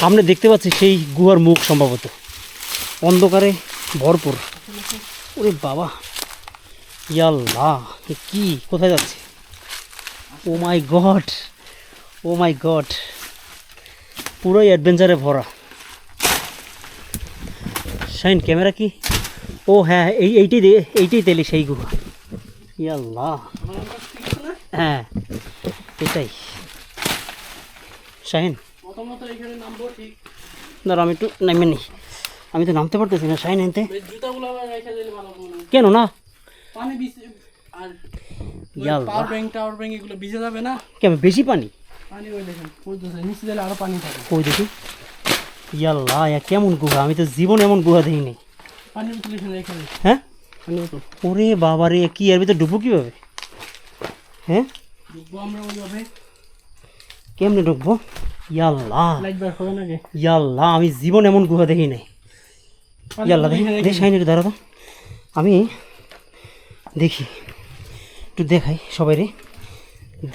সামনে দেখতে পাচ্ছি সেই গুহার মুখ সম্ভবত। অন্ধকারে ভরপুর। ওরে বাবা। ইয়াল্লাহ, এ কি? কোথায় যাচ্ছে? Oh my god, oh my god. পুরোই অ্যাডভেঞ্চারে ভরা। শাইন, ক্যামেরা কি? ও হ্যাঁ এই এইটাই এইটাই তেলি সেই গুহা। ইয়াল্লাহ। হ্যাঁ এটাই। শাহিন প্রথমত এখানে নামবো ঠিক। দাঁড়া আমি একটু নামে নি আমি তো নামতে পারতেছি না শাহিন এনতে কেন না? পানি আর পাওয়ার ব্যাংক টাওয়ার ব্যাংক এগুলো ভিজে যাবে না? কেন বেশি পানি? পানি ওই দেখেন নিচে দিলে আরও পানি থাকে। কই দেখি? ইয়াল্লাহ কেমন গুহা? আমি তো জীবন এমন গুহা দেখিনি। পানির বোতল এখানে রেখে হ্যাঁ? পানির বোতল। ওরে বাবা রে কি এর ভিতরে ডুববো কীভাবে? হ্যাঁ? ঢুকবো আমরা ওইভাবে। কেমনে ঢুকবো? ইয়াল্লাহ। ইয়াল্লাহ আমি জীবন এমন গুহা দেখি নাই। ইয়াল্লাহ বোতল দেখি দাঁড়া তো। আমি দেখি একটু দেখাই সবাই রে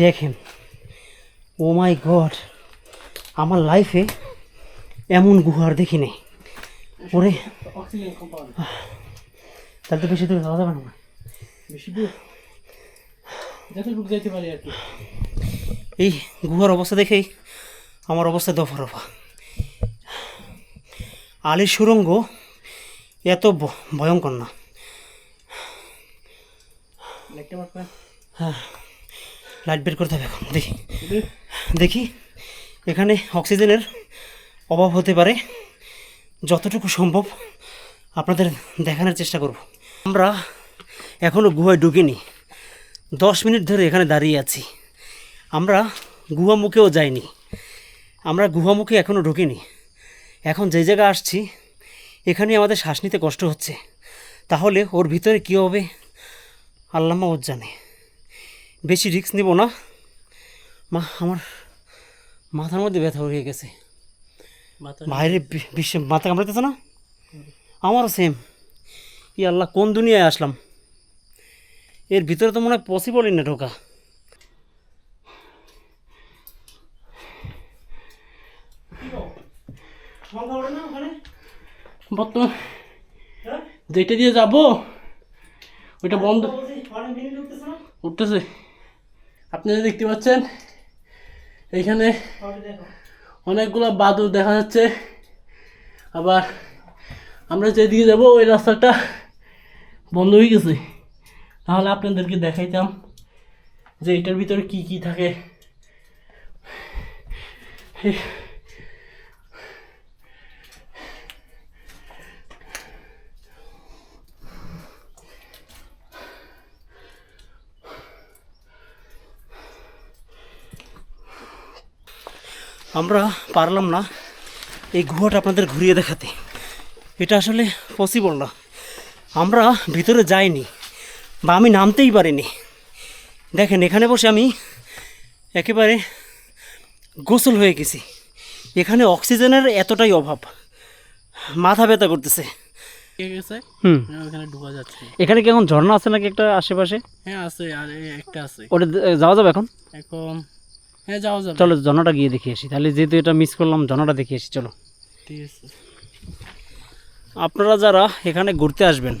দেখেন ও মাই গড আমার লাইফে এমন গুহার দেখি নাই। ওরে। তাহলে তো বেশি দূর যাওয়া যাবে না বেশি দূর? যতটুকু যেতে পারি আর কি। এই গুহার অবস্থা দেখেই আমার অবস্থা দফা রফা আলির সুরঙ্গ এত ভয়ঙ্কর না। হ্যাঁ। লাইট বের করতে হবে এখন। দেখি। দেখি এখানে অক্সিজেনের অভাব হতে পারে। যতটুকু সম্ভব আপনাদের দেখানোর চেষ্টা করব। আমরা এখনও গুহায় ঢুকিনি। দশ মিনিট ধরে এখানে দাঁড়িয়ে আছি। আমরা গুহা মুখেও যাইনি। আমরা গুহামুখে এখনও ঢুকিনি। এখন যে জায়গায় আসছি এখানে আমাদের শ্বাস নিতে কষ্ট হচ্ছে। তাহলে ওর ভিতরে কী হবে আল্লামা ওর জানে। বেশি রিস্ক নেব না। মা আমার মাথার মধ্যে ব্যথা হয়ে গেছে। বাইরে বিশ্ব মাথা কামড়াতেছে না? আমারও সেম ই আল্লাহ কোন দুনিয়ায় আসলাম? এর ভিতরে তো মনে হয় পসিবলই না ঢোকা। বর্তমান যেটা দিয়ে যাব ওইটা বন্ধ। উঠতেছে। আপনারা দেখতে পাচ্ছেন এইখানে অনেকগুলো বাদুর দেখা যাচ্ছে। আবার আমরা যেদিকে যাব ওই রাস্তাটা বন্ধ হয়ে গেছে। তাহলে আপনাদেরকে দেখাইতাম যে এটার ভিতরে কি কি থাকে। আমরা পারলাম না এই গুহাটা আপনাদের ঘুরিয়ে দেখাতে। এটা আসলে পসিবল না। আমরা ভিতরে যাইনি বা আমি নামতেই পারিনি। দেখেন এখানে বসে আমি একেবারে গোসল হয়ে গেছি। এখানে অক্সিজেনের এতটাই অভাব। মাথা ব্যথা করতেছে। হুম। হ্যাঁ, ওখানে ঢোকা যাচ্ছে। এখানে কি এখন ঝর্ণা আছে নাকি একটা আশেপাশে? হ্যাঁ আছে আর একটা আছে। ওটা যাওয়া যাবে এখন? এখন হ্যাঁ যাওয়া যাবে। চলো ঝর্ণাটা গিয়ে দেখে আসি। তাহলে যেহেতু এটা মিস করলাম ঝর্ণাটা দেখে আসি চলো। ঠিক আছে। আপনারা যারা এখানে ঘুরতে আসবেন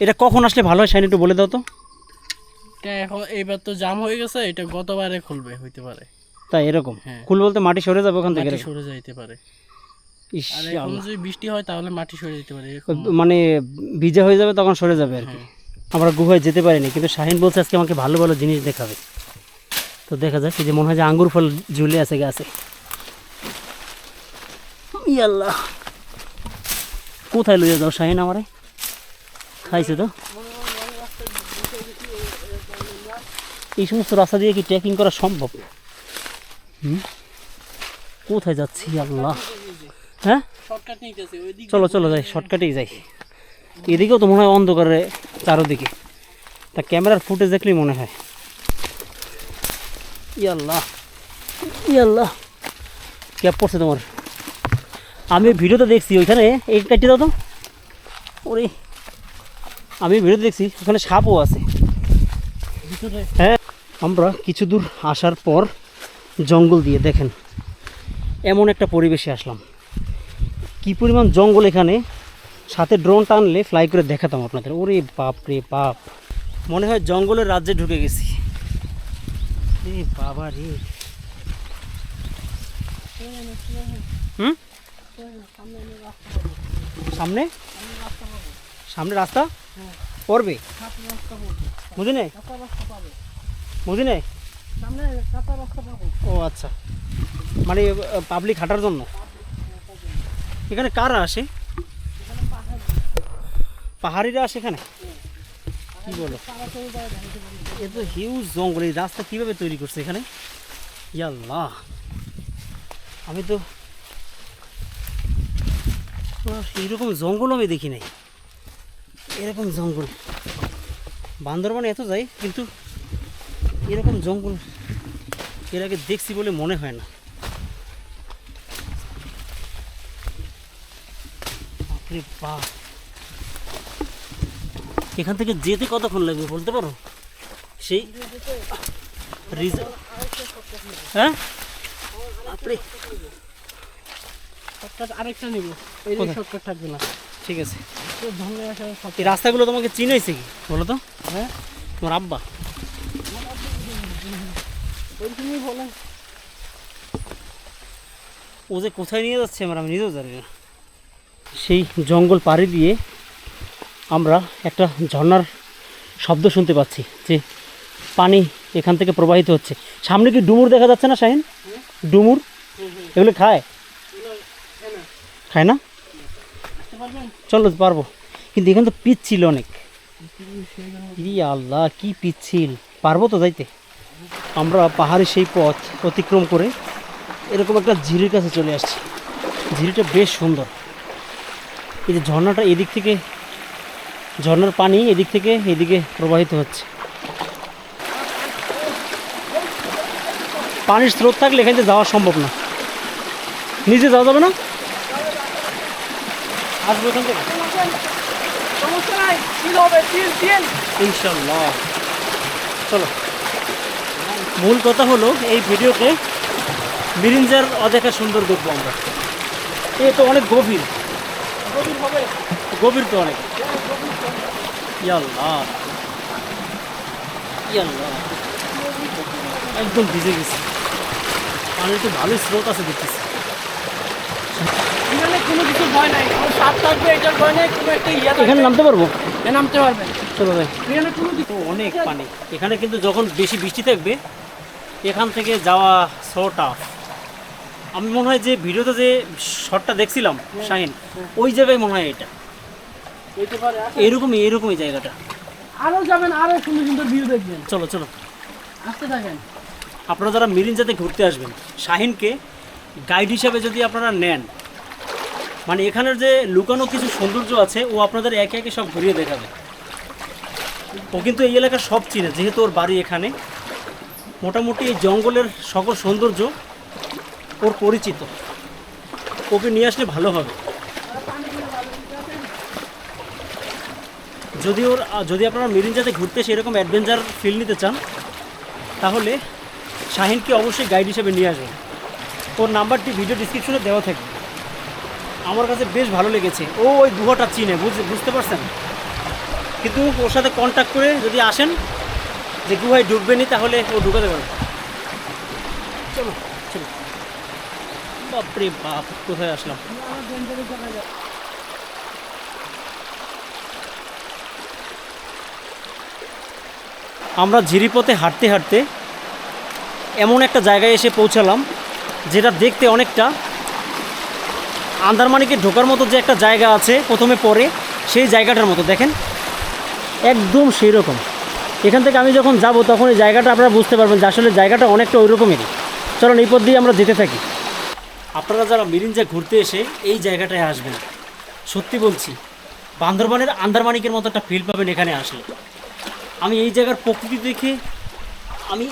এটা কখন আসলে ভালো হয়? শাইনি একটু বলে দাও তো। এটা এখন এইবার তো জাম হয়ে গেছে এটা গতবারে খুলবে হইতে পারে। তাই এরকম? হ্যাঁ। কুল বলতে মাটি সরে যাবে ওখান থেকে সরে যাইতে পারে। আর এখন যদি বৃষ্টি হয় তাহলে মাটি সরে যেতে পারে মানে ভিজা হয়ে যাবে তখন সরে যাবে আর কি। আমরা গুহায় যেতে পারিনি কিন্তু শাহিন বলছে আজকে আমাকে ভালো ভালো জিনিস দেখাবে। তো দেখা যাক যে মনে হয় যে আঙ্গুর ফল ঝুলে আছে গাছে। ইয়াল্লাহ। কোথায় লইয়া যাও শাহিন আমারে? খাইছে তো? এই সমস্ত রাস্তা দিয়ে কি ট্রেকিং করা সম্ভব? হুম? কোথায় যাচ্ছি আল্লাহ হ্যাঁ? চলো চলো যাই শর্টকাটেই যাই। এদিকেও তো মনে হয় অন্ধকারে চারোদিকে। তা ক্যামেরার ফুটেজ দেখলেই মনে হয়। ইয়াল্লাহ ক্যাপ পড়ছে তোমার। আমি ভিডিওতে দেখছি, ওইখানে এই কাটি দাও তো। ওরে, আমি ভিডিওতে দেখছি, ওখানে সাপও আছে। হ্যাঁ আমরা কিছু দূর আসার পর জঙ্গল দিয়ে দেখেন, এমন একটা পরিবেশে আসলাম। কি পরিমাণ জঙ্গল এখানে। সাথে ড্রোন টানলে ফ্লাই করে দেখাতাম আপনাদের। ওরে বাপ রে বাপ। মনে হয় জঙ্গলের রাজ্যে ঢুকে গেছি। বাবা রে। হুম? সামনে? সামনে রাস্তা? পড়বে? বুঝি নেই বুঝি নেই সামনে কাঁচা রাস্তা পাবো ও আচ্ছা। মানে পাবলিক হাঁটার জন্য? এখানে কারা আসে? পাহাড়িরা আসে এখানে? কি বলো? এ হিউজ জঙ্গল, এই রাস্তা কীভাবে তৈরি করছে এখানে? ইয়াল্লাহ। আমি তো এইরকম জঙ্গল আমি দেখি নাই। এরকম জঙ্গল। বান্দরবানে এত যাই কিন্তু এরকম জঙ্গল এর আগে দেখছি বলে মনে হয় না। বাপরে বাপ। এখান থেকে যেতে কতক্ষণ লাগবে বলতে পারো? সেই হ্যাঁ? বাপরে। আরেকটা নিব। এই যে শর্টকাট থাকবে না ঠিক আছে। তো ধঙ্গে আসা সব এই রাস্তাগুলো তোমাকে চিনাইছে কি? বলো তো। হ্যাঁ? তোমার আব্বা। ও যে কোথায় নিয়ে যাচ্ছে আমরা আমি নিজেও জানি না। সেই জঙ্গল পাড়ি দিয়ে আমরা একটা ঝর্ণার শব্দ শুনতে পাচ্ছি যে পানি এখান থেকে প্রবাহিত হচ্ছে। সামনে কি ডুমুর দেখা যাচ্ছে না, শাহিন? ডুমুর? এগুলো খায়? খায় না? চলো, পারব। কিন্তু এখানে তো পিচ্ছিল অনেক। ই আল্লাহ, কি পিচ্ছিল। পারব তো যাইতে। আমরা পাহাড়ি সেই পথ অতিক্রম করে এরকম একটা ঝিরির কাছে চলে আসছি। ঝিরিটা বেশ সুন্দর। এই যে ঝর্ণাটা এদিক থেকে ঝর্ণার পানি এদিক থেকে এদিকে প্রবাহিত হচ্ছে। পানির স্রোত থাকলে এখান থেকে যাওয়া সম্ভব না। নিজে যাওয়া যাবে না? আসব এখান থেকে? ইনশাল্লাহ। চলো। মূল কথা হলো, এই ভিডিওতে বিরিঞ্জার অদেখা সুন্দর দেখব আমরা। এ তো অনেক গভীর। গভীর তো অনেক। একদম ভিজে গেছে। পানির তো ভালোই স্রোত আছে দেখতেছি। এখানে কোনো কিছু ভয় নাই। কোনো সাপ থাকবে এটার ভয় নাই কোনো একটা ইয়া এখানে নামতে পারব? এ নামতে পারবেন চলো ভাই এখানে কোনো কিছু অনেক পানি। এখানে কিন্তু যখন বেশি বৃষ্টি থাকবে এখান থেকে যাওয়া সো টাফ আমি মনে হয় যে ভিডিওতে যে শটটা দেখছিলাম শাহিন ওই জায়গায় মনে হয় এটা। হইতে এরকমই এরকমই জায়গাটা। আরও যাবেন আরও সুন্দর সুন্দর ভিউ দেখবেন। চলো চলো। আসতে থাকেন। আপনারা যারা মিরিঞ্জাতে ঘুরতে আসবেন শাহিনকে গাইড হিসাবে যদি আপনারা নেন মানে এখানের যে লুকানো কিছু সৌন্দর্য আছে ও আপনাদের একে একে সব ঘুরিয়ে দেখাবে। ও কিন্তু এই এলাকার সব চিনে যেহেতু ওর বাড়ি এখানে। মোটামুটি এই জঙ্গলের সকল সৌন্দর্য ওর পরিচিত। ওকে নিয়ে আসলে ভালো হবে। যদি ওর, যদি আপনারা মিরিঞ্জাতে ঘুরতে সেরকম অ্যাডভেঞ্চার ফিল নিতে চান, তাহলে শাহিনকে অবশ্যই গাইড হিসেবে নিয়ে আসবেন। ওর নাম্বারটি ভিডিও ডিসক্রিপশনে দেওয়া থাকবে। আমার কাছে বেশ ভালো লেগেছে। ও ওই গুহাটা চিনে, বুঝ, বুঝতে পারছেন? কিন্তু ওর সাথে কন্ট্যাক্ট করে যদি আসেন, যে গুহায় ঢুকবেনি তাহলে ও ঢুকাতে পারবে। চলো। বাপরে বাপ, কোথায় আসলাম? আমরা ঝিরিপথে হাঁটতে হাঁটতে এমন একটা জায়গায় এসে পৌঁছালাম, যেটা দেখতে অনেকটা আন্দারমানিকে ঢোকার মতো যে একটা জায়গা আছে প্রথমে পরে, সেই জায়গাটার মতো। দেখেন, একদম সেই রকম এখান থেকে আমি যখন যাব, তখন এই জায়গাটা আপনারা বুঝতে পারবেন যে আসলে জায়গাটা অনেকটা ওই রকমেরই চলুন, এই পথ দিয়ে আমরা যেতে থাকি। আপনারা যারা মিরিঞ্জা ঘুরতে এসে এই জায়গাটায় আসবেন সত্যি বলছি বান্দরবানের আন্দারমানিকের মতো একটা ফিল পাবেন এখানে আসলে। আমি এই জায়গার প্রকৃতি দেখে আমি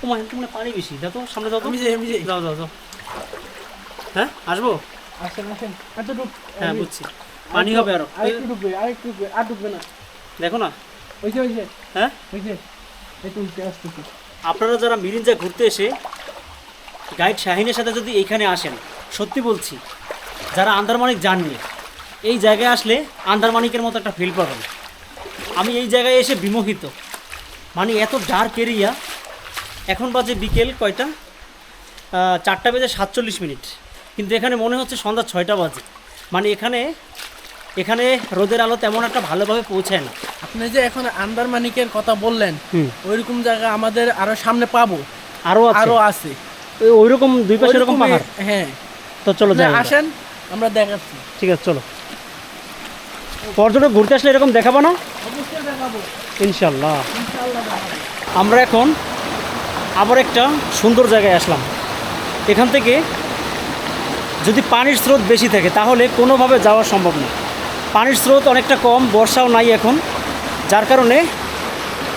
তোমার তোমরা পানি বেশি দাও তো সামনে দাও তো। আমি যাই, আমি যাও যাও যাও হ্যাঁ আসব? আসেন আসেন। হ্যাঁ বুঝছি। পানি হবে আরও। ডুববে আরেকটু ডুববে আর ডুববে না। দেখো না। ওই যে ওই যে। হ্যাঁ? ওই যে আপনারা যারা মিরিঞ্জা ঘুরতে এসে গাইড শাহিনের সাথে যদি এইখানে আসেন সত্যি বলছি যারা আন্দারমানিক জাননি এই জায়গায় আসলে আন্দারমানিকের মতো একটা ফিল পাবেন। আমি এই জায়গায় এসে বিমোহিত। মানে এত ডার্ক এরিয়া এখন বাজে বিকেল কয়টা? চারটা বেজে সাতচল্লিশ মিনিট। কিন্তু এখানে মনে হচ্ছে সন্ধ্যা ছয়টা বাজে। মানে এখানে এখানে রোদের আলো তেমন একটা ভালোভাবে পৌঁছায় না। আপনি যে এখন আন্দারমানিকের কথা বললেন ওইরকম জায়গা আমাদের আরও সামনে পাবো। আরও আছে। আরও আছে। ওই রকম দুই পাশে এরকম পাহাড়? হ্যাঁ। তো চলো যাই আসেন আমরা দেখাচ্ছি। ঠিক আছে চলো। পর্যটক ঘুরতে আসলে এরকম দেখাবো না? ইনশাল্লাহ আমরা এখন আবার একটা সুন্দর জায়গায় আসলাম। এখান থেকে যদি পানির স্রোত বেশি থাকে তাহলে কোনোভাবে যাওয়া সম্ভব না। পানির স্রোত অনেকটা কম বর্ষাও নাই এখন যার কারণে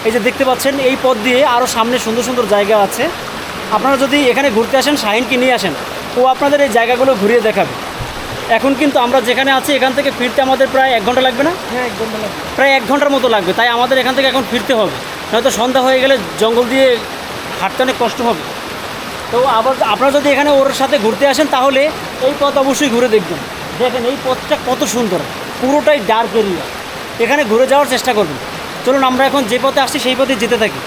এই যে দেখতে পাচ্ছেন এই পথ দিয়ে আরও সামনে সুন্দর সুন্দর জায়গা আছে। আপনারা যদি এখানে ঘুরতে আসেন শাহিনকে নিয়ে আসেন ও আপনাদের এই জায়গাগুলো ঘুরিয়ে দেখাবে। এখন কিন্তু আমরা যেখানে আছি এখান থেকে ফিরতে আমাদের প্রায় এক ঘণ্টা লাগবে না? হ্যাঁ এক ঘণ্টা লাগবে। প্রায় এক ঘণ্টার মতো লাগবে তাই আমাদের এখান থেকে এখন ফিরতে হবে। নয়তো সন্ধ্যা হয়ে গেলে জঙ্গল দিয়ে হাঁটতে অনেক কষ্ট হবে। তো আবার আপনারা যদি এখানে ওর সাথে ঘুরতে আসেন তাহলে এই পথ অবশ্যই ঘুরে দেখবেন। দেখেন এই পথটা কত সুন্দর পুরোটাই ডার্ক এরিয়া এখানে ঘুরে যাওয়ার চেষ্টা করবেন। চলুন আমরা এখন যে পথে আসছি সেই পথে যেতে থাকি।